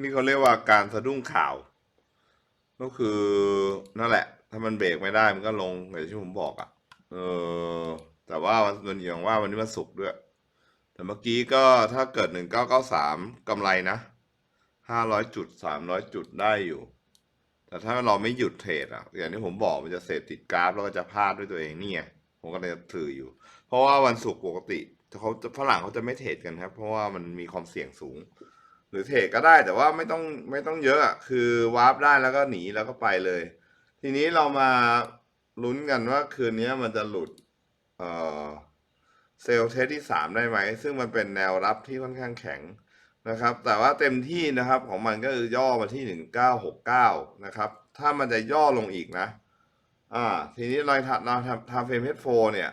นี่เขาเรียกว่าการสะดุ้งข่าว ก็คือนั่นแหละ ถ้ามันเบรกไม่ได้มันก็ลงอย่างที่ผมบอกอะ่ะ เออ แต่ว่าวันส่วนอย่างว่าวันนี้มันสุกร์ด้วย แต่เมื่อกี้ก็ถ้าเกิดหนึ่งเก้าเก้าสามกำไรนะห้าร้อยจุดสามร้อยจุดได้อยู่ แต่ถ้าเราไม่หยุดเทรดอะ อย่างที่ผมบอกมันจะเสพติดกราฟแล้วก็จะพลาดด้วยตัวเองเนี่ไงผมก็เลยถืออยู่ เพราะว่าวันศุกร์ปกติเขาฝรั่งเขาจะไม่เทรดกันครับ เพราะว่ามันมีความเสี่ยงสูง รือเทรดก็ได้แต่ว่าไม่ต้องไม่ต้องเยอะคือวาร์ปได้แล้วก็หนีแล้วก็ไปเลย ทีนี้เรามาลุ้นกันว่าคืนนี้มันจะหลุดเอ่อเซลล์เทสที่สามได้ไหม ซึ่งมันเป็นแนวรับที่ค่อนข้างแข็งนะครับ แต่ว่าเต็มที่นะครับของมันก็คือย่อมาที่หนึ่งเก้าหกเก้านะครับ ถ้ามันจะย่อลงอีกนะ อ่า ทีนี้เราทำเราทำทำเฟรมเฮดโฟเนี่ย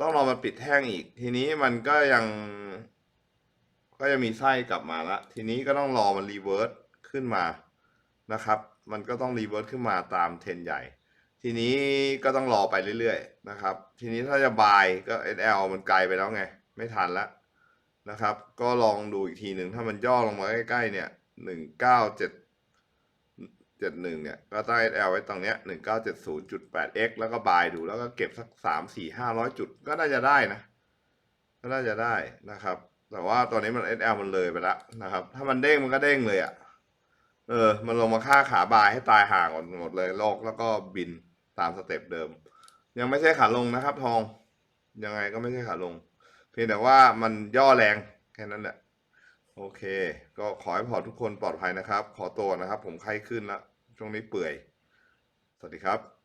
ต้องรอมาปิดแท่งอีก ทีนี้มันก็ยัง ก็จะมีไส้กลับมาละ ทีนี้ก็ต้องรอมันรีเวิร์สขึ้นมานะครับ มันก็ต้องรีเวิร์สขึ้นมาตามเทรนใหญ่ ทีนี้ก็ต้องรอไปเรื่อยๆนะครับ ทีนี้ถ้าจะบายก็ SL มันไกลไปแล้วไง ไม่ทันละนะครับ ก็ลองดูอีกทีหนึ่งถ้ามันย่อลงมาใกล้ๆเนี่ยหนึ่งเก้าเจ็ดเจ็ดหนึ่งเนี่ย ก็ตั้ง SL ไว้ตรงเนี้ยหนึ่งเก้าเจ็ดศูนย์จุดแปด x แล้วก็บายดูแล้วก็เก็บสักสามสี่ห้าร้อยจุดก็น่าจะได้นะ ก็น่าจะได้นะครับ แต่ว่าตอนนี้มัน SL มันเลยไปแล้วนะครับ ถ้ามันเด้งมันก็เด้งเลยอะ่ะ เออ มันลงมาค่าขาบายให้ตายห่างหมดเลยโลกแล้วก็บินตามสเต็ปเดิม ยังไม่ใช่ขาลงนะครับ ทอง ยังไงก็ไม่ใช่ขาลง เพียงแต่ว่ามันย่อแรงแค่นั้นแหละ โอเค ก็ขอให้พอทุกคนปลอดภัยนะครับ ขอตัวนะครับ ผมไข้ขึ้นแล้วช่วงนี้เปื่อย สวัสดีครับ